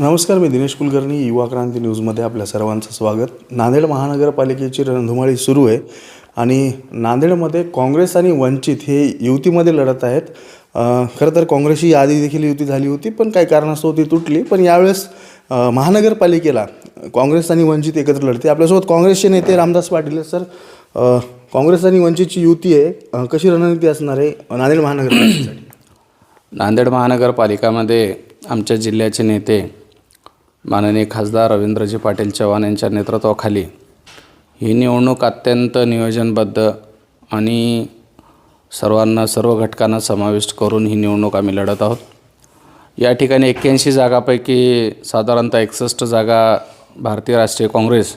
नमस्कार मी दिनेश कुलकर्णी युवा क्रांती न्यूजमध्ये आपल्या सर्वांचं स्वागत. नांदेड महानगरपालिकेची रणधुमाळी सुरू आहे आणि नांदेडमध्ये काँग्रेस आणि वंचित हे युतीमध्ये लढत आहेत. खरं तर काँग्रेसची यादी देखील युती झाली होती पण काही कारणास्तव ती तुटली. पण यावेळेस महानगरपालिकेला काँग्रेस आणि वंचित एकत्र लढते. आपल्यासोबत काँग्रेसचे नेते रामदास पाटील सर. काँग्रेस आणि वंचितची युती आहे. कशी रणनीती असणार आहे नांदेड महानगरपालिकेसाठी? नांदेड महानगरपालिकामध्ये आमच्या जिल्ह्याचे नेते माननीय खासदार रवींद्रजी पाटील चव्हाण यांच्या नेतृत्वाखाली ही निवडणूक अत्यंत नियोजनबद्ध आणि सर्वांना सर्व घटकांना समाविष्ट करून ही निवडणूक आम्ही लढत आहोत. या ठिकाणी एक्क्याऐंशी जागापैकी साधारणतः एकसष्ट जागा भारतीय राष्ट्रीय काँग्रेस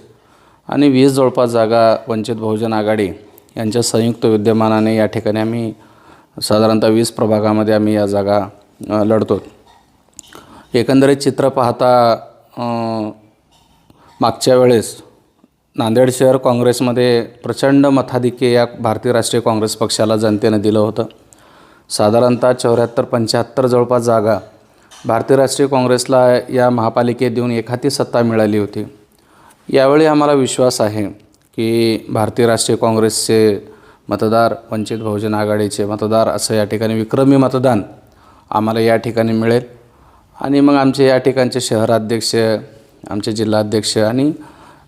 आणि वीस जवळपास जागा वंचित बहुजन आघाडी यांच्या संयुक्त विद्यमानाने या ठिकाणी आम्ही साधारणतः वीस प्रभागामध्ये आम्ही या जागा लढतो. एकंदरीत चित्र पाहता मागच्या वेळेस नांदेड शहर काँग्रेसमध्ये प्रचंड मताधिक्य या भारतीय राष्ट्रीय काँग्रेस पक्षाला जनतेनं दिलं होतं. साधारणतः चौऱ्याहत्तर पंच्याहत्तर जवळपास जागा भारतीय राष्ट्रीय काँग्रेसला या महापालिकेत देऊन एखादी सत्ता मिळाली होती. यावेळी आम्हाला विश्वास आहे की भारतीय राष्ट्रीय काँग्रेसचे मतदार वंचित बहुजन आघाडीचे मतदार असं या ठिकाणी विक्रमी मतदान आम्हाला या ठिकाणी मिळेल. आणि मग आमचे या ठिकाणचे शहराध्यक्ष आमचे जिल्हाध्यक्ष आणि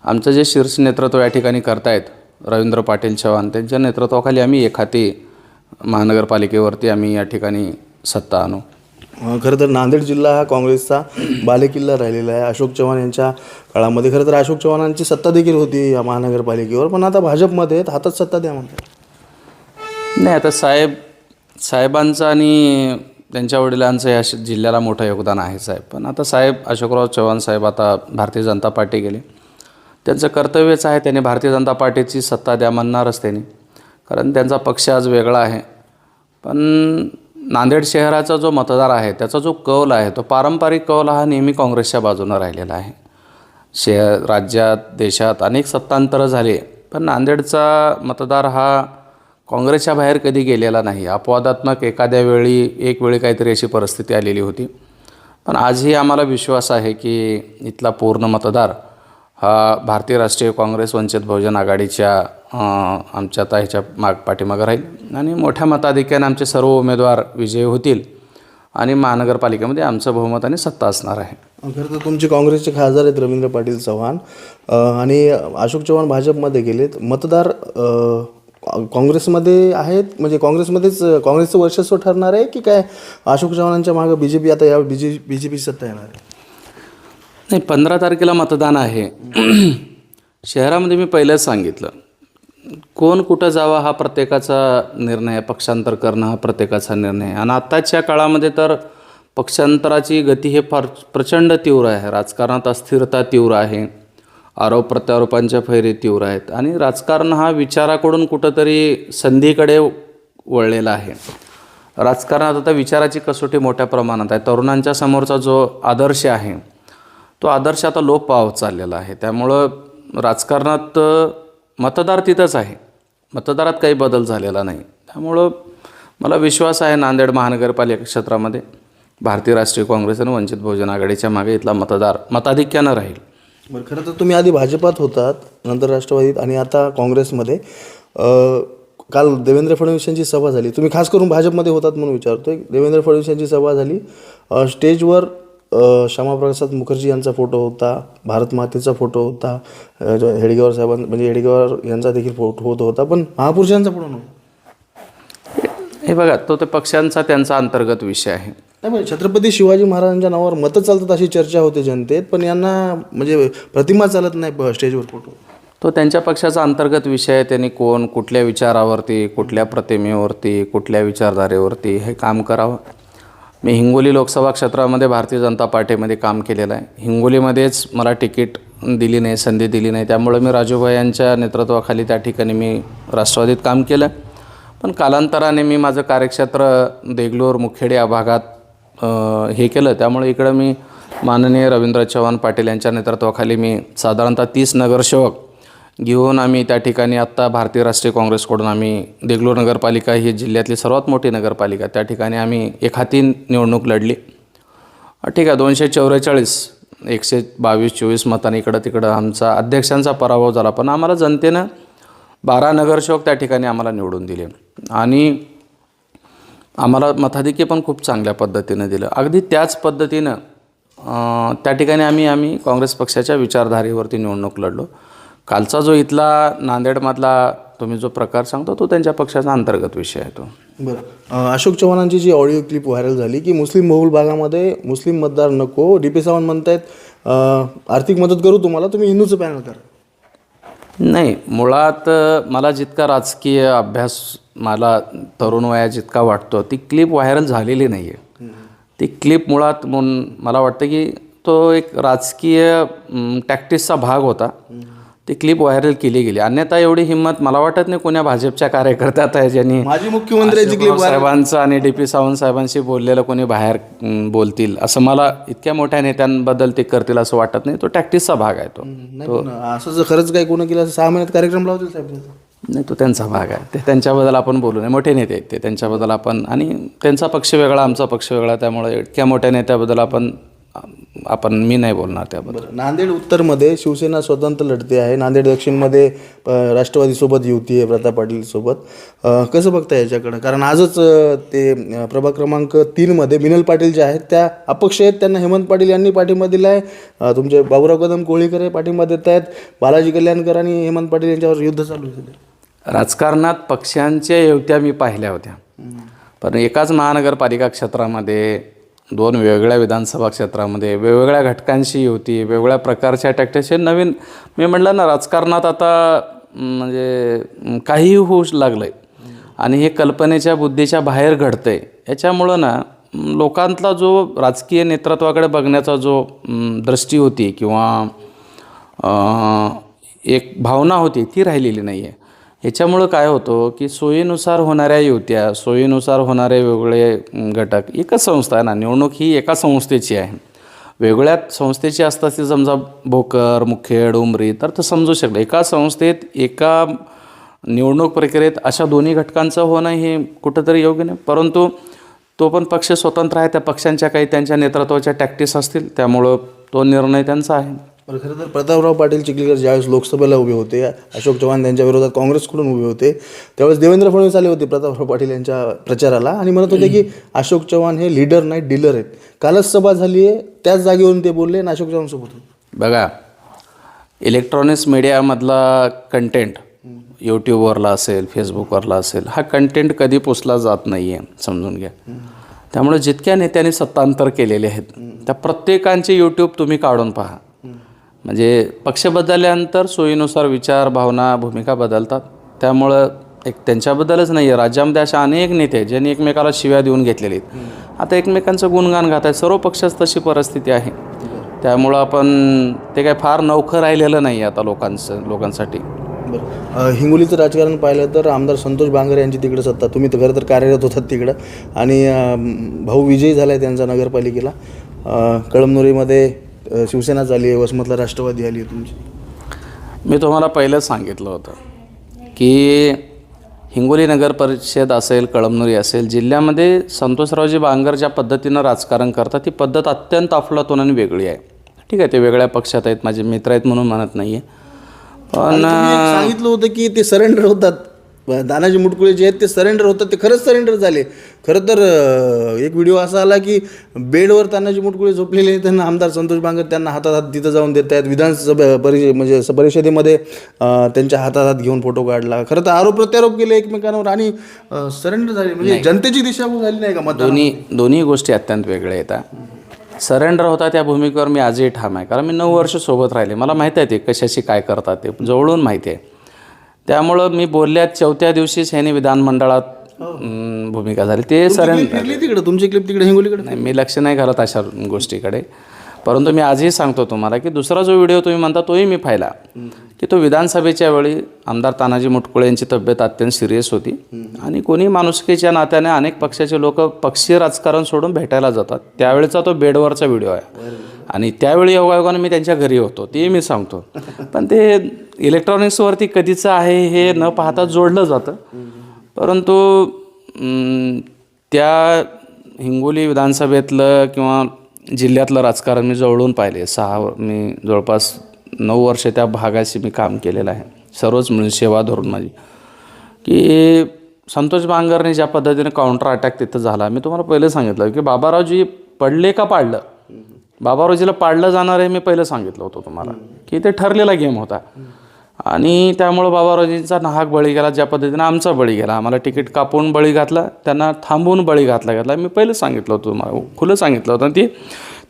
आमचं जे शीर्ष नेतृत्व या ठिकाणी करतायत रवींद्र पाटील चव्हाण त्यांच्या नेतृत्वाखाली आम्ही एखादी महानगरपालिकेवरती आम्ही या ठिकाणी सत्ता आणू. खरं तर नांदेड जिल्हा हा काँग्रेसचा बालेकिल्ला राहिलेला आहे. अशोक चव्हाण यांच्या काळामध्ये खरं तर अशोक चव्हाणांची सत्ता देखील होती या महानगरपालिकेवर पण आता भाजपमध्ये आहेत हातात सत्ता द्या म्हणतात. नाही आता साहेब साहेबांचं आणि त्यांच्या वडिलांचं या श- जिल्ह्याला मोठं योगदान आहे साहेब. पण आता साहेब अशोकराव चव्हाण साहेब आता भारतीय जनता पार्टी गेले. त्यांचं कर्तव्यच आहे त्यांनी भारतीय जनता पार्टीची सत्ता द्या म्हणणारच त्यांनी. कारण त्यांचा पक्ष आज वेगळा आहे. पण नांदेड शहराचा जो मतदार आहे त्याचा जो कौल आहे तो पारंपरिक कौल हा नेहमी काँग्रेसच्या बाजूनं राहिलेला आहे. शहर राज्यात देशात अनेक सत्तांतरं झाली. पण नांदेडचा मतदार हा काँग्रेसच्या बाहेर कधी गेलेला नाही. अपवादात्मक एखाद्या वेळी एक वेळी काहीतरी अशी परिस्थिती आलेली होती. पण आजही आम्हाला विश्वास आहे की इथला पूर्ण मतदार हा भारतीय राष्ट्रीय काँग्रेस वंचित बहुजन आघाडीच्या आमच्या आता ह्याच्या माग पाठीमागं राहील. आणि मोठ्या मताधिक्याने आमचे सर्व उमेदवार विजयी होतील आणि महानगरपालिकेमध्ये आमचं बहुमत आणि सत्ता असणार आहे. खरं तर तुमचे काँग्रेसचे खासदार आहेत रवींद्र पाटील चव्हाण. आणि अशोक चव्हाण भाजपमध्ये गेलेत. मतदार काँग्रेसमध्ये आहेत? म्हणजे काँग्रेसमध्येच काँग्रेसचं वर्चस्व ठरणार आहे की काय अशोक चव्हाणांच्या मागं बी जे पी आता या B J B J P सत्ता येणार आहे? नाही पंधरा तारखेला मतदान आहे. शहरामध्ये मी पहिल्याच सांगितलं. कोण कुठं जावं हा प्रत्येकाचा निर्णय आहे पक्षांतर करणं हा प्रत्येकाचा निर्णय. आहे आणि आत्ताच्या काळामध्ये तर पक्षांतराची गती हे फार प्रचंड तीव्र आहे. राजकारणात अस्थिरता तीव्र आहे. आरोप प्रत्यारोपांच्या फैरी तीव्र आहेत. आणि राजकारण हा विचाराकडून कुठंतरी संधीकडे वळलेला आहे. राजकारणात आता विचाराची कसोटी मोठ्या प्रमाणात आहे. तरुणांच्या समोरचा जो आदर्श आहे तो आदर्श आता लोप पावत चाललेला आहे. त्यामुळं राजकारणात मतदार तिथंच आहे. मतदारात काही बदल झालेला नाही. त्यामुळं मला विश्वास आहे नांदेड महानगरपालिका क्षेत्रामध्ये. भारतीय राष्ट्रीय काँग्रेस आणि वंचित बहुजन आघाडीच्या मागे इथला मतदार मताधिक्यानं राहील. बरं खरं तर तुम्ही आधी भाजपात होतात नंतर राष्ट्रवादीत आणि आता काँग्रेसमध्ये. काल देवेंद्र फडणवीस यांची सभा झाली. तुम्ही खास करून भाजपमध्ये होतात म्हणून विचारतोय. देवेंद्र फडणवीस यांची सभा झाली. स्टेजवर श्यामाप्रसाद मुखर्जी यांचा फोटो होता भारत मातेचा फोटो होता हेडगेवार साहेबां म्हणजे हेडगेवार यांचा देखील फोटो होत होता. पण महापुरुषांचा फोटो नव्हता. हे बघा तो ते पक्षांचा त्यांचा अंतर्गत विषय आहे. नाही म्हणजे छत्रपती शिवाजी महाराजांच्या नावावर मतं चालतात अशी चर्चा होते जनतेत पण यांना म्हणजे प्रतिमा चालत नाही ब- स्टेजवर फोटो. तो त्यांच्या पक्षाचा अंतर्गत विषय आहे त्यांनी कोण कुठल्या विचारावरती कुठल्या प्रतिमेवरती कुठल्या विचारधारेवरती हे काम करावं. मी हिंगोली लोकसभा क्षेत्रामध्ये भारतीय जनता पार्टीमध्ये काम केलेलं आहे. हिंगोलीमध्येच मला तिकीट दिली नाही संधी दिली नाही त्यामुळे मी राजूभाई यांच्या नेतृत्वाखाली त्या ठिकाणी मी राष्ट्रवादीत काम केलं. पण कालांतराने मी माझं कार्यक्षेत्र देगलूर मुखेड या भागात हे केलं. त्यामुळे इकडं मी माननीय रवींद्र चव्हाण पाटील यांच्या नेतृत्वाखाली मी साधारणतः तीस नगरसेवक घेऊन आम्ही त्या ठिकाणी आत्ता भारतीय राष्ट्रीय काँग्रेसकडून आम्ही देगलूर नगरपालिका ही जिल्ह्यातली सर्वात मोठी नगरपालिका त्या ठिकाणी आम्ही एक हाती निवडणूक लढली. ठीक आहे दोनशे चौवेचाळीस एकशे बावीस चोवीस मतांनी इकडं तिकडं आमचा अध्यक्षांचा पराभव झाला. पण आम्हाला जनतेनं बारा नगरसेवक त्या ठिकाणी आम्हाला निवडून दिले. आणि आम्हाला मताधिक्य पण खूप चांगल्या पद्धतीनं दिलं. अगदी त्याच पद्धतीनं त्या ठिकाणी आम्ही आम्ही काँग्रेस पक्षाच्या विचारधारेवरती निवडणूक लढलो. कालचा जो इथला नांदेडमधला तुम्ही जो प्रकार सांगतो तो त्यांच्या पक्षाचा अंतर्गत विषय आहे तो. बरं. अशोक चव्हाणांची जी ऑडिओ क्लिप व्हायरल झाली की मुस्लिम बहुल भागामध्ये मुस्लिम मतदार नको. डी पी सावंत म्हणतायत आहेत आर्थिक मदत करू तुम्हाला तुम्ही हिंदूचं पॅनल करा. नाही मुळात मला जितका राजकीय अभ्यास मला तरुण वया जितका वाटतो ती क्लिप व्हायरल झालेली नाही आहे ती क्लिप मुळात म्हणून मला वाटतं की तो एक राजकीय टॅक्टिसचा भाग होता. ती क्लिप व्हायरल केली गेली. अन्यथा एवढी हिंमत मला वाटत नाही कोण्या भाजपच्या कार्यकर्त्यात आहे ज्यांनी माजी मुख्यमंत्र्यांची क्लिप साहेबांचं आणि डी पी सावंत साहेबांशी बोललेलं कोणी बाहेर बोलतील असं मला इतक्या मोठ्या नेत्यांबद्दल ते करतील असं वाटत नाही. तो टॅक्टिसचा भाग आहे तो. असं जर खरंच काही कोणी केलं सहा महिन्यात कार्यक्रम लावतील साहेब. नाही तो त्यांचा भाग आहे. ते त्यांच्याबद्दल आपण बोलू नये. मोठे नेते आहेत ते त्यांच्याबद्दल आपण आणि त्यांचा पक्ष वेगळा आमचा पक्ष वेगळा त्यामुळे इतक्या मोठ्या नेत्याबद्दल आपण आपण मी नाही बोलणार त्याबद्दल. नांदेड उत्तरमध्ये शिवसेना स्वतंत्र लढते आहे. नांदेड दक्षिणमध्ये अ, राष्ट्रवादीसोबत युती आहे प्रताप पाटील सोबत अ, कसं बघता याच्याकडं? कारण आजच अ, ते अ, प्रभाग क्रमांक तीनमध्ये मिनल पाटील जे आहेत त्या अपक्ष आहेत. त्यांना हेमंत पाटील यांनी पाठिंबा दिला आहे अ, तुमचे बाबुराव कदम कोळीकर हे पाठिंबा देत आहेत. बालाजी कल्याणकर आणि हेमंत पाटील यांच्यावर युद्ध चालू आहे राजकारणात पक्षांच्या युत्या मी पाहिल्या होत्या. पण एकाच महानगरपालिका क्षेत्रामध्ये दोन वेगवेगळ्या विधानसभा क्षेत्रामध्ये वेगवेगळ्या घटकांशी होती वेगवेगळ्या प्रकारच्या टॅक्टरशी नवीन मी म्हटलं ना राजकारणात आता म्हणजे काहीही होऊ लागलं आहे आणि हे कल्पनेच्या बुद्धीच्या बाहेर घडतं आहे याच्यामुळं ना लोकांतला जो राजकीय नेतृत्वाकडे बघण्याचा जो दृष्टी होती किंवा एक भावना होती ती राहिलेली नाही आहे ह्याच्यामुळं काय होतं की सोयीनुसार होणाऱ्या युत्या सोयीनुसार होणारे वेगवेगळे घटक एकच संस्था आहे ना निवडणूक ही एका संस्थेची आहे. वेगळ्या संस्थेची असतात ती समजा भोकर मुखेड उमरी तर तर समजू शकलं एका संस्थेत एका निवडणूक प्रक्रियेत अशा दोन्ही घटकांचं होणं हे कुठंतरी योग्य नाही. परंतु तो पण पक्ष स्वतंत्र आहे त्या पक्षांच्या काही त्यांच्या नेतृत्वाच्या टॅक्टिस असतील त्यामुळं तो निर्णय त्यांचा आहे. बरं खरं तर प्रतापराव पाटील चिखलीकर ज्यावेळेस लोकसभेला उभे होते अशोक चव्हाण त्यांच्या विरोधात काँग्रेसकडून उभे होते त्यावेळेस देवेंद्र फडणवीस आले होते प्रतापराव पाटील यांच्या प्रचाराला. आणि म्हणत होते की अशोक चव्हाण हे लीडर नाही डीलर आहेत. कालच सभा झाली आहे त्याच जागेवरून ते बोलले आणि अशोक चव्हाण सोबत बघा इलेक्ट्रॉनिक्स मीडियामधला कंटेंट यूट्यूबवरला असेल फेसबुकवरला असेल हा कंटेंट कधी पोचला जात नाही आहे समजून घ्या. त्यामुळे जितक्या नेत्यांनी सत्तांतर केलेले आहेत त्या प्रत्येकांचे यूट्यूब तुम्ही काढून पहा. म्हणजे पक्ष बदलल्यानंतर सोयीनुसार विचार भावना भूमिका बदलतात. त्यामुळं एक त्यांच्याबद्दलच नाही आहे राज्यामध्ये अशा अनेक नेते आहेत ज्यांनी एकमेकाला शिव्या देऊन घेतलेले आहेत. आता एकमेकांचं गुणगान गात आहेत. सर्व पक्षात तशी परिस्थिती आहे. त्यामुळं आपण ते काय फार नवखं राहिलेलं नाही आहे आता लोकांचं लोकांसाठी. बरं. हिंगोलीचं राजकारण पाहिलं तर आमदार संतोष बांगर यांची तिकडे सत्ता. तुम्ही तर खरं तर कार्यरत होतात तिकडं. आणि भाऊ विजयी झाला आहे त्यांचा नगरपालिकेला. कळमनुरीमध्ये शिवसेना झाली आहे वसमतला राष्ट्रवादी आली आहे तुमची? मी तुम्हाला पहिलंच सांगितलं होतं की हिंगोली नगर परिषद असेल कळमनुरी असेल जिल्ह्यामध्ये संतोषरावजी बांगर ज्या पद्धतीनं राजकारण करतात ती पद्धत अत्यंत अफलातून आणि वेगळी आहे. ठीक आहे ते वेगळ्या पक्षात आहेत माझे मित्र आहेत म्हणून म्हणत नाही आहे पण सांगितलं होतं की ते सरेंडर होतात. दानाजी मुटकुळे जे आहेत ते सरेंडर होतात ते खरंच सरेंडर झाले. खरं तर एक व्हिडिओ असा आला की बेडवर तानाजी मुटकुळे झोपलेले आहेत त्यांना आमदार संतोष बांगर त्यांना हातात हात तिथं जाऊन देत आहेत. विधानसभा परिषद म्हणजे परिषदेमध्ये त्यांच्या हातात हात घेऊन फोटो काढला. खरं तर आरोप प्रत्यारोप केले एकमेकांवर आणि सरेंडर झाले. म्हणजे जनतेची दिशाभूल झाली नाही का मतदान दोन्ही दोन्ही गोष्टी अत्यंत वेगळ्या येतात सरेंडर होता त्या भूमिकेवर मी आजही ठाम आहे. कारण मी नऊ वर्ष सोबत राहिले. मला माहीत आहे ते कशाशी काय करतात ते. जवळून माहिती आहे. त्यामुळं मी बोलल्यात चौथ्या दिवशीच ह्याने विधानमंडळात अं, भूमिका झाली. ते सरेंडर फिरली तिकडे तुमची क्लिप तिकडे हिंगोलीकडे? नाही मी लक्ष नाही घालत अशा गोष्टीकडे. परंतु मी आजही सांगतो तुम्हाला की दुसरा जो व्हिडिओ तुम्ही म्हणता तोही मी पाहिला. की तो विधानसभेच्या वेळी आमदार तानाजी मुटकुळे यांची तब्येत अत्यंत सिरियस होती. आणि कोणी माणुसकीच्या नात्याने अनेक पक्षाचे लोक पक्षीय राजकारण सोडून भेटायला जातात. त्यावेळेचा तो बेडवरचा व्हिडिओ आहे. आणि त्यावेळी योगायोगाने मी त्यांच्या घरी होतो. ते मी सांगतो. पण ते इलेक्ट्रॉनिक्सवरती कधीचं आहे हे न पाहता जोडलं जातं. परंतु त्या हिंगोली विधानसभेतलं किंवा जिल्ह्यातलं राजकारण मी जवळून पाहिले. सहा मी जवळपास नऊ वर्ष त्या भागाशी मी काम केलेलं आहे. सर्वच मिळून सेवा धरून माझी. की संतोष बांगरने ज्या पद्धतीने काउंटर अटॅक तिथं झाला मी तुम्हाला पहिलं सांगितलं की बाबारावजी पडले का पाडलं? बाबारावजीला पाडलं जाणार आहे मी पहिलं सांगितलं होतं तुम्हाला. की ते ठरलेला गेम होता. आणि त्यामुळं बाबारावजींचा नाहक बळी गेला ज्या पद्धतीने आमचा बळी गेला. आम्हाला तिकीट कापून बळी घातला त्यांना थांबवून बळी घातला घातला. मी पहिलं सांगितलं होतं तुम्हाला खुलं सांगितलं होतं. ती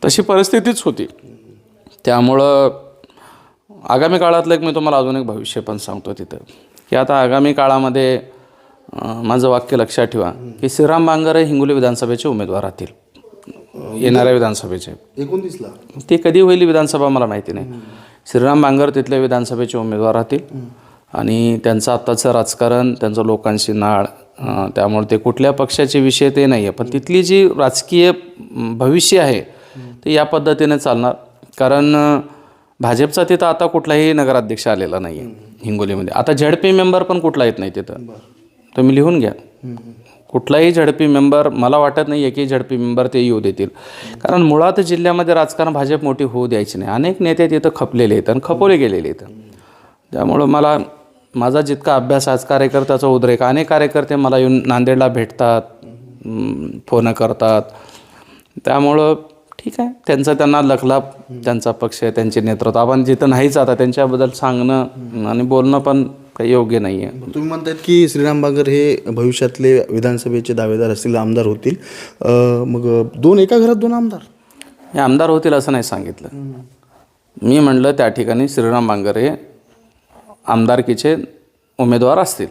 तशी परिस्थितीच होती. त्यामुळं आगामी काळातलं एक मी तुम्हाला अजून एक भविष्य पण सांगतो तिथं. की आता आगामी काळामध्ये माझं वाक्य लक्षात ठेवा की श्रीराम बांगर हे हिंगोली विधानसभेचे उमेदवार राहतील. येणाऱ्या विधानसभेचे. एकोणतीसला? ते कधी होईल विधानसभा मला माहिती नाही. श्रीराम बांगर तिथले विधानसभेचे उमेदवार राहतील. आणि त्यांचं आत्ताचं राजकारण त्यांचं लोकांशी नाळ त्यामुळे ते कुठल्या पक्षाचे विषय ते नाही आहे पण तिथली जी राजकीय भविष्य आहे ते या पद्धतीने चालणार. कारण भाजपचा तिथं आता कुठलाही नगराध्यक्ष आलेला नाही आहे हिंगोलीमध्ये. आता झेडपी मेंबर पण कुठला येत नाही तिथं. तुम्ही लिहून घ्या. कुठलाही झडपी मेंबर मला वाटत नाही एकही झडपी मेंबर ते येऊ देतील. कारण मुळात जिल्ह्यामध्ये राजकारण भाजप मोठी होऊ द्यायची नाही. अनेक नेते तिथं खपलेले आहेत आणि खपवले गेलेले आहेत. त्यामुळं मला माझा जितका अभ्यास आज कार्यकर्त्याचा उद्रेक अनेक कार्यकर्ते मला येऊन नांदेडला भेटतात फोन करतात. त्यामुळं ठीक आहे. त्यांचा त्यांना लखलाप त्यांचा पक्ष त्यांचे नेतृत्व. आपण जिथं नाहीच आता त्यांच्याबद्दल सांगणं आणि बोलणं पण काही योग्य नाही आहे तुम्ही म्हणतायत की श्रीराम बांगर हे भविष्यातले विधानसभेचे दावेदार असतील आमदार होतील. मग दोन एका घरात दोन आमदार? हे आमदार होतील असं नाही सांगितलं. मी म्हणलं त्या ठिकाणी श्रीराम बांगर हे आमदारकीचे उमेदवार असतील.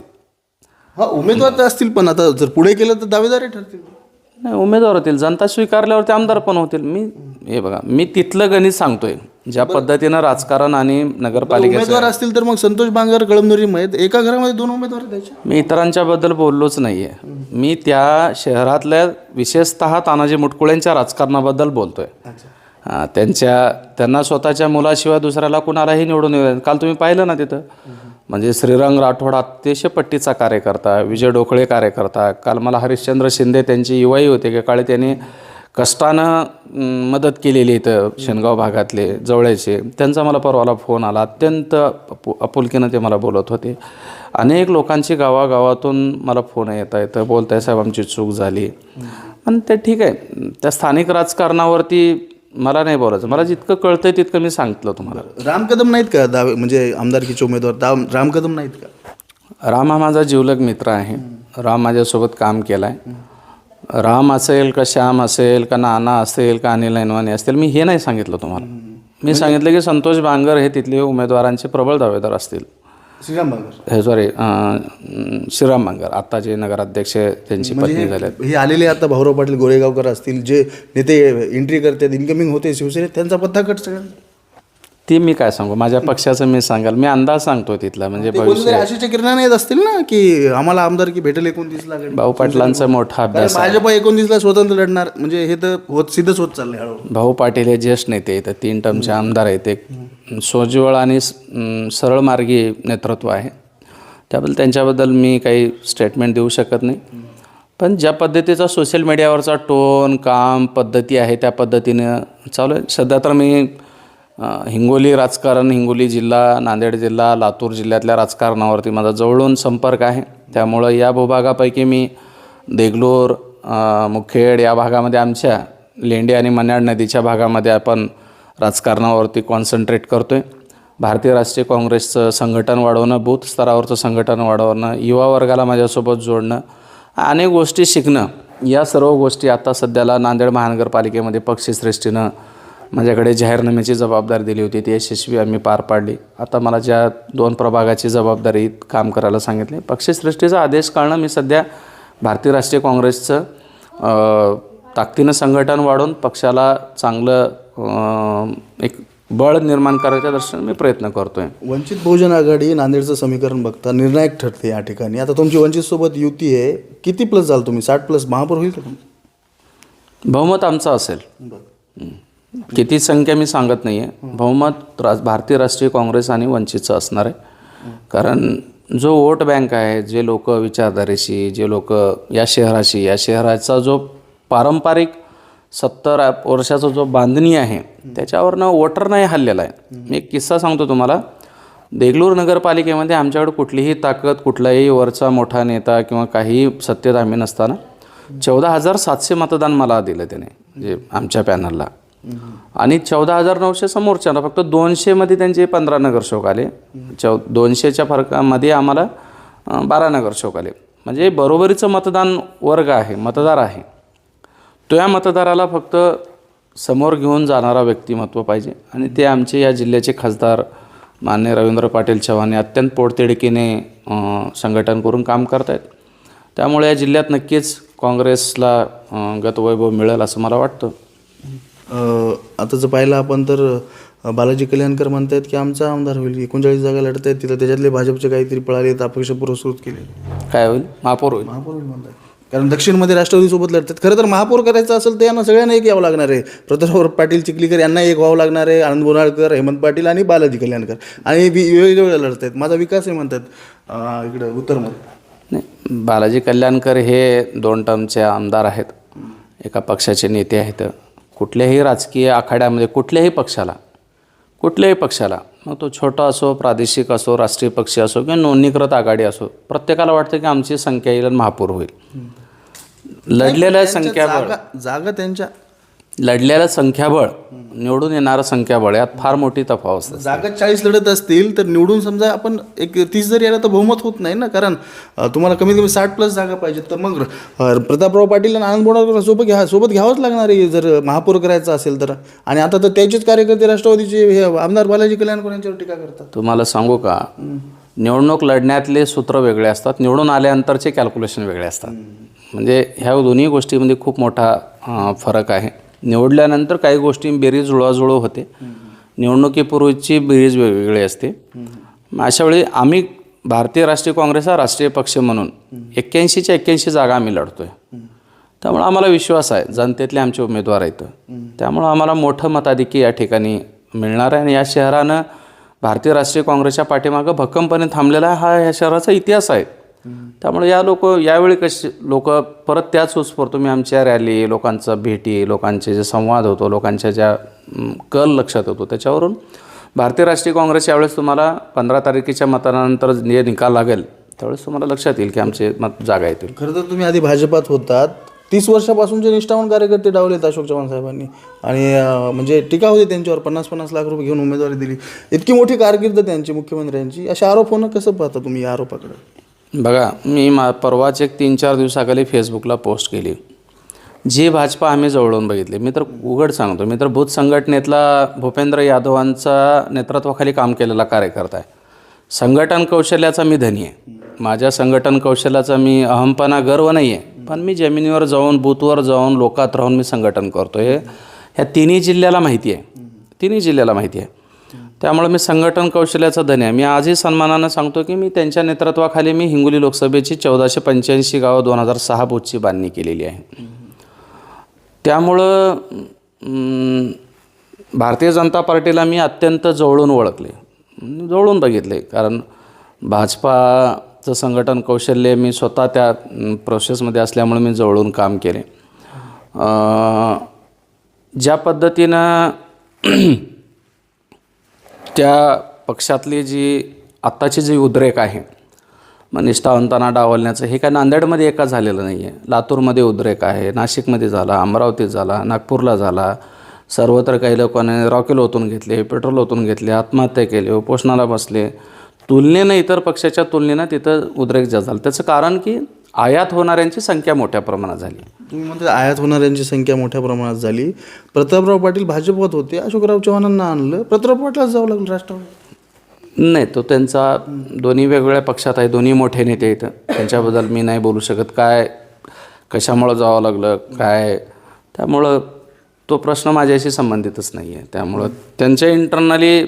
हा उमेदवार तर असतील पण आता जर पुढे केलं तर दावेदारही ठरतील. नाही उमेदवार होतील. जनता स्वीकारल्यावर ते आमदार पण होतील. मी हे बघा मी तिथलं गणित सांगतोय. ज्या पद्धतीनं राजकारण आणि नगरपालिकेचं उमेदवार असतील तर मग संतोष बांगर कळमनुरी माहीत एका घरामध्ये दोन उमेदवार द्यायचे मी इतरांच्याबद्दल बोललोच नाही आहे मी त्या शहरातल्या विशेषतः तानाजी मुटकुळ्यांच्या राजकारणाबद्दल बोलतोय. हां त्यांच्या त्यांना स्वतःच्या मुलाशिवाय दुसऱ्याला कुणालाही निवडून येऊ काल तुम्ही पाहिलं ना तिथं? म्हणजे श्रीरंग राठोड अतिशय पट्टीचा कार्यकर्ता विजय डोकळे कार्यकर्ता काल मला हरिश्चंद्र शिंदे त्यांची युवाई होते की काळी त्यांनी कष्टानं मदत केलेली इथं शेनगाव भागातले जवळचे. त्यांचा मला परवाला फोन आला अत्यंत अपु आपुलकीनं ते मला बोलत होते. अनेक लोकांची गावागावातून मला फोन येत आहेत बोलताय साहेब आमची चूक झाली. पण ते ठीक आहे त्या स्थानिक राजकारणावरती मला नाही बोलायचं. मला जितकं कळतंय तितकं मी सांगितलं तुम्हाला. राम कदम नाहीत का? दावे म्हणजे आमदारकीचे उमेदवार. दाम राम कदम नाहीत का? राम हा माझा जिवलग मित्र आहे. राम माझ्यासोबत काम केलं आहे राम असेल का श्याम असेल का नाना असेल का अनिल ऐनवानी असतील मी हे नाही सांगितलं तुम्हाला. मी सांगितलं की संतोष बांगर हे तिथले उमेदवारांचे प्रबळ दावेदार असतील. श्रीराम बांगर हे सॉरी श्रीराम बांगर आत्ता जे नगराध्यक्ष त्यांची पत्नी झाल्यात. हे आलेले आता भाऊराव पाटील गोरेगावकर असतील जे नेते एंट्री करतात इन्कमिंग होते शिवसेनेत त्यांचा पत्ता कट सगळ्यांना. ती मी काय सांगू? माझ्या पक्षाचं मी सांगाल. मी अंदाज सांगतो तिथला म्हणजे ते कोणीतरी आशेच्या किरणाने येत असतील ना की आम्हाला आमदारकी भेटेल एकोणतीसला? भाऊ पाटलांचा मोठा अभ्यास भाजप एकोणतीसला स्वतंत्र लढणार म्हणजे हे तर होत सिद्धच होत चाललंय हळूहळू. भाऊ पाटील हे ज्येष्ठ नेते आहेत तीन टर्मचे आमदार आहेत. एक सोज्वळ आणि स- अं, सरळमार्गी नेतृत्व आहे. त्याबद्दल त्यांच्याबद्दल मी काही स्टेटमेंट देऊ शकत नाही. पण ज्या पद्धतीचा सोशल मीडियावरचा टोन काम पद्धती आहे त्या पद्धतीनं चालू आहे. सध्या तर मी हिंगोली राजकारण हिंगोली जिल्हा नांदेड जिल्हा लातूर जिल्ह्यातल्या राजकारणावरती माझा जवळून संपर्क आहे. त्यामुळं या भूभागापैकी मी देगलूर मुखेड या भागामध्ये आमच्या लेंडी आणि मन्याड नदीच्या भागामध्ये आपण राजकारणावरती कॉन्सन्ट्रेट करतो आहे भारतीय राष्ट्रीय काँग्रेसचं संघटन वाढवणं बूथ स्तरावरचं संघटन वाढवणं युवा वर्गाला माझ्यासोबत जोडणं अनेक गोष्टी शिकणं या सर्व गोष्टी आता सध्याला नांदेड महानगरपालिकेमध्ये पक्षश्रेष्ठीनं माझ्याकडे जाहीरनाम्याची जबाबदारी दिली होती. ती यशस्वी आम्ही पार पाडली. आता मला ज्या दोन प्रभागाची जबाबदारी काम करायला सांगितली. पक्षश्रेष्ठीचा आदेश काढणं मी सध्या भारतीय राष्ट्रीय काँग्रेसचं ताकदीनं संघटन वाढवून पक्षाला चांगलं एक बळ निर्माण करायच्या दृष्टीने मी प्रयत्न करतो आहे वंचित बहुजन आघाडी नांदेडचं समीकरण बघता निर्णायक ठरते या ठिकाणी. आता तुमची वंचित सोबत युती आहे. किती प्लस जाल तुम्ही? साठ प्लस महापौर होईल का बहुमत आमचं असेल. किती संख्या मी सांगत नाही आहे बहुमत रा भारतीय राष्ट्रीय काँग्रेस आणि वंचितचं असणार आहे. कारण जो वोट बँक आहे जे लोक विचारधारेशी जे लोक या शहराशी या शहराचा जो पारंपरिक सत्तर वर्षाचा जो बांधणी आहे त्याच्यावरनं वोटर नाही हल्लेला आहे. मी एक किस्सा सांगतो तुम्हाला. देगलूर नगरपालिकेमध्ये आमच्याकडे कुठलीही ताकद कुठलाही वरचा मोठा नेता किंवा काही सत्तेत आम्ही नसताना चौदा हजार सातशे मतदान मला दिलं त्याने म्हणजे आमच्या पॅनलला. आणि चौदा हजार नऊशे समोरच्यानं फक्त दोनशेमध्ये त्यांचे पंधरा नगरसेवक आले. चौ दोनशेच्या फरकामध्ये आम्हाला बारा नगरसेवक आले. म्हणजे बरोबरीचं मतदान वर्ग आहे मतदार आहे. तो या मतदाराला फक्त समोर घेऊन जाणारा व्यक्तिमत्व पाहिजे. आणि ते आमचे या जिल्ह्याचे खासदार मान्य रवींद्र पाटील चव्हाण हे अत्यंत पोटतिडकीने संघटन करून काम करत आहेत त्यामुळे या जिल्ह्यात नक्कीच काँग्रेसला गतवैभव मिळेल असं मला वाटतं. आता जर पाहिलं आपण तर बालाजी कल्याणकर म्हणतायत की आमचा आमदार होईल एकोणचाळीस जागा लढत आहेत तिथं त्याच्यातले भाजपचे काहीतरी पळाले अपक्ष पुरस्कृत केले काय होईल? महापौर होईल. महापौर होईल म्हणतात कारण दक्षिणमध्ये राष्ट्रवादीसोबत लढतात खरं तर महापौर करायचं असेल तर यांना सगळ्यांना एक यावं लागणार आहे. प्रतापराव पाटील चिखलीकर यांना एक व्हावं लागणार आहे. आनंद बोनाळकर हेमंत पाटील आणि बालाजी कल्याणकर. आणि वि- वेगवेगळे लढत आहेत माझा विकास आहे म्हणतात इकडं उत्तरमध्ये. नाही बालाजी कल्याणकर हे दोन टर्मचे आमदार आहेत. एका पक्षाचे नेते आहेत. कुठल्याही राजकीय आखाड्यामध्ये कुठल्याही पक्षाला कुठल्याही पक्षाला मग तो छोटा असो प्रादेशिक असो राष्ट्रीय पक्षी असो किंवा नोंदणीकृत आघाडी असो प्रत्येकाला वाटतं की आमची संख्या येईल महापौर होईल. लढलेलं संख्याबळ जागा जागा त्यांच्या लढलेलं संख्याबळ निवडून येणारं संख्याबळ यात फार मोठी तफावत असते. जागा चाळीस लढत असतील तर निवडून समजा आपण एक तीस जरी आला तर बहुमत होत नाही ना? कारण तुम्हाला कमीत कमी साठ प्लस जागा पाहिजेत. तर मग प्रतापराव पाटील आणि आनंद बोनाळकर सोबत घ्या सोबत घ्यावंच लागणार आहे जर महापौर करायचं असेल तर. आणि आता तर त्याचेच कार्यकर्ते राष्ट्रवादीचे हे आमदार बालाजी कल्याणकर यांच्यावर टीका करतात? तुम्हाला सांगू का? निवडणूक लढण्यातले सूत्र वेगळे असतात निवडून आल्यानंतरचे कॅल्क्युलेशन वेगळे असतात. म्हणजे ह्या दोन्ही गोष्टीमध्ये खूप मोठा फरक आहे. निवडल्यानंतर काही गोष्टी बेरीज जुळवाजुळव होते. निवडणुकीपूर्वीची बेरीज वेगवेगळी असते. मग अशा वेळी आम्ही भारतीय राष्ट्रीय काँग्रेस हा राष्ट्रीय पक्ष म्हणून एक्क्याऐंशीच्या एक्क्याऐंशी जागा आम्ही लढतो आहे त्यामुळं आम्हाला विश्वास आहे. जनतेतले आमचे उमेदवार आहेत. त्यामुळं आम्हाला मोठं मताधिकी या ठिकाणी मिळणार आहे आणि या शहरानं भारतीय राष्ट्रीय काँग्रेसच्या पाठीमागं भक्कमपणे थांबलेला हा या शहराचा इतिहास आहे. त्यामुळे या लोक यावेळी कशी लोक परत त्याच उत्स्फूर्त तुम्ही आमच्या रॅली लोकांचा भेटी लोकांचे जे संवाद होतो लोकांच्या ज्या कल लक्षात होतो त्याच्यावरून भारतीय राष्ट्रीय काँग्रेस यावेळेस तुम्हाला पंधरा तारखेच्या मतदानानंतर जे निकाल लागेल त्यावेळेस तुम्हाला लक्षात येईल की आमचे मत जागा येतील. खरं तर तुम्ही आधी भाजपात होतात. तीस वर्षापासूनचे निष्ठावान कार्यकर्ते डावलेत अशोक चव्हाण साहेबांनी आणि म्हणजे टीका होती त्यांच्यावर पन्नास पन्नास लाख रुपये घेऊन उमेदवारी दिली. इतकी मोठी कारकीर्द त्यांची मुख्यमंत्र्यांची असे आरोप होणं कसं पाहता तुम्ही या आरोपाकडे? बघा मी मा परवाच एक तीन चार दिवसाखाली फेसबुकला पोस्ट केली. जी भाजपा आम्ही जवळून बघितली. मी तर उघड सांगतो मी तर भूत संघटनेतला भूपेंद्र यादवांचा नेतृत्वाखाली काम केलेला कार्यकर्ता आहे. संघटन कौशल्याचा मी धनी आहे. माझ्या संघटन कौशल्याचा मी अहमपणा गर्व नाही आहे. पण मी जमिनीवर जाऊन बूथवर जाऊन लोकात राहून मी संघटन करतो हे ह्या तिन्ही जिल्ह्याला माहिती आहे. तिन्ही जिल्ह्याला माहिती आहे. त्यामुळे मी संघटन कौशल्याचा धनी आहे. मी आजही सन्मानानं सांगतो की मी त्यांच्या नेतृत्वाखाली मी हिंगोली लोकसभेची चौदाशे पंच्याऐंशी गावं दोन हजार सहा बोटची बांधणी केलेली आहे. त्यामुळं भारतीय जनता पार्टीला मी अत्यंत जवळून ओळखले. जवळून बघितले कारण भाजपाचं संघटन कौशल्य मी स्वतः त्या प्रोसेसमध्ये असल्यामुळे मी जवळून काम केले. ज्या पद्धतीनं त्या पक्षातली जी आत्ताची जी उद्रेक आहे मग निष्ठावंतांना डावलण्याचं हे काय नांदेडमध्ये एका झालेलं नाही आहे लातूरमध्ये उद्रेक आहे नाशिकमध्ये झाला अमरावतीत झाला नागपूरला झाला. सर्वत्र काही लोकांनी रॉकेल ओतून घेतले पेट्रोल ओतून घेतले आत्महत्या केली उपोषणाला बसले. तुलनेनं इतर पक्षाच्या तुलनेनं तिथं उद्रेक जा झाला. त्याचं कारण की आयात होणाऱ्यांची संख्या मोठ्या प्रमाणात झाली. तुम्ही म्हणता आयात होणाऱ्यांची संख्या मोठ्या प्रमाणात झाली. प्रतापराव पाटील भाजपत होते अशोकराव चव्हाणांना आणलं. प्रतापराव पाटलाच जावं लागलं राष्ट्रवादी नाही तो त्यांचा दोन्ही वेगवेगळ्या पक्षात आहे दोन्ही मोठे नेते आहेत. त्यांच्याबद्दल मी नाही बोलू शकत. काय कशामुळं जावं लागलं काय? त्यामुळं तो प्रश्न माझ्याशी संबंधितच नाही आहे त्यामुळं त्यांच्या इंटरनली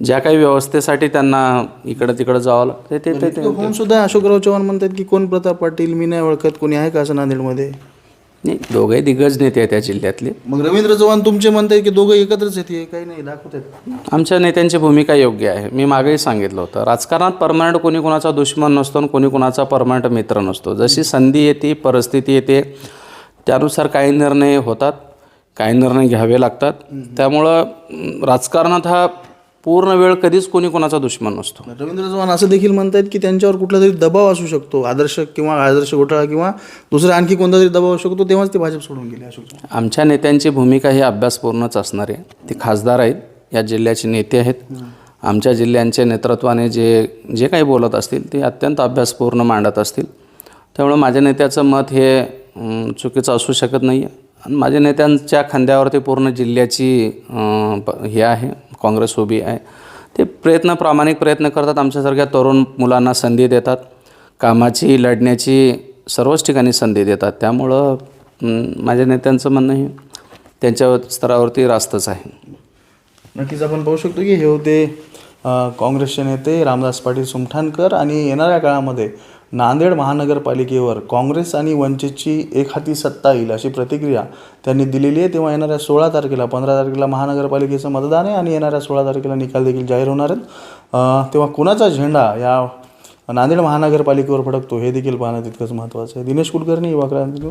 ज्या काही व्यवस्थेसाठी त्यांना इकडं तिकडं जावं लागतं. ते ते ते होऊन सुद्धा अशोकराव चव्हाण म्हणतात की कोण प्रताप पाटील मी नाही ओळखत कोणी आहे का असं नांदेडमध्ये? नाही दोघंही दिग्गज नेते आहेत त्या जिल्ह्यातले. मग रवींद्र चव्हाण तुमचे म्हणताय की दोघं एकत्रच येते काही नाही दाखवत आहेत. आमच्या नेत्यांची भूमिका योग्य आहे. मी मागेही सांगितलं होतं. राजकारणात परमनंट कोणी कोणाचा दुश्मन नसतो आणि कोणी कोणाचा परमनंट मित्र नसतो. जशी संधी येते परिस्थिती येते त्यानुसार काही निर्णय होतात काही निर्णय घ्यावे लागतात. त्यामुळं अं, राजकारणात हा पूर्ण वेळ कधीच कोणी कोणाचा दुश्मन नसतो. रवींद्र चव्हाण असं देखील म्हणतायत की त्यांच्यावर कुठला तरी दबाव असू शकतो आदर्श किंवा आदर्श घोटाळा किंवा दुसरा आणखी कोणता तरी दबाव असू शकतो तेव्हाच ते भाजप सोडून गेले चव्हाण आमच्या नेत्यांची भूमिका ही अभ्यासपूर्णच असणार आहे. ते खासदार आहेत या जिल्ह्याचे नेते आहेत. आमच्या जिल्ह्यांच्या नेतृत्वाने जे जे काही बोलत असतील ते अत्यंत अभ्यासपूर्ण मांडत असतील. त्यामुळं माझ्या नेत्याचं मत हे चुकीचं असू शकत नाही आहे आणि माझ्या नेत्यांच्या खांद्यावरती पूर्ण जिल्ह्याची हे आहे. काँग्रेस उभी आहे. ते प्रयत्न प्रामाणिक प्रयत्न करतात. आमच्यासारख्या तरुण मुलांना संधी देतात. कामाची लढण्याची सर्वच ठिकाणी संधी देतात. त्यामुळं माझ्या नेत्यांचं म्हणणं हे त्यांच्या स्तरावरती रास्तच आहे. नक्कीच आपण पाहू शकतो की हे होते काँग्रेसचे नेते रामदास पाटील सुमठाणकर आणि येणाऱ्या काळामध्ये नांदेड महानगरपालिकेवर काँग्रेस आणि वंचितची एक हाती सत्ता येईल अशी प्रतिक्रिया त्यांनी दिलेली आहे. तेव्हा येणाऱ्या सोळा तारखेला पंधरा तारखेला महानगरपालिकेचं मतदान आहे आणि येणाऱ्या सोळा तारखेला निकाल देखील जाहीर होणार आहेत. तेव्हा कुणाचा झेंडा या नांदेड महानगरपालिकेवर फडकतो हे देखील पाहणं तितकंच महत्त्वाचं आहे. दिनेश कुलकर्णी युवा क्रांती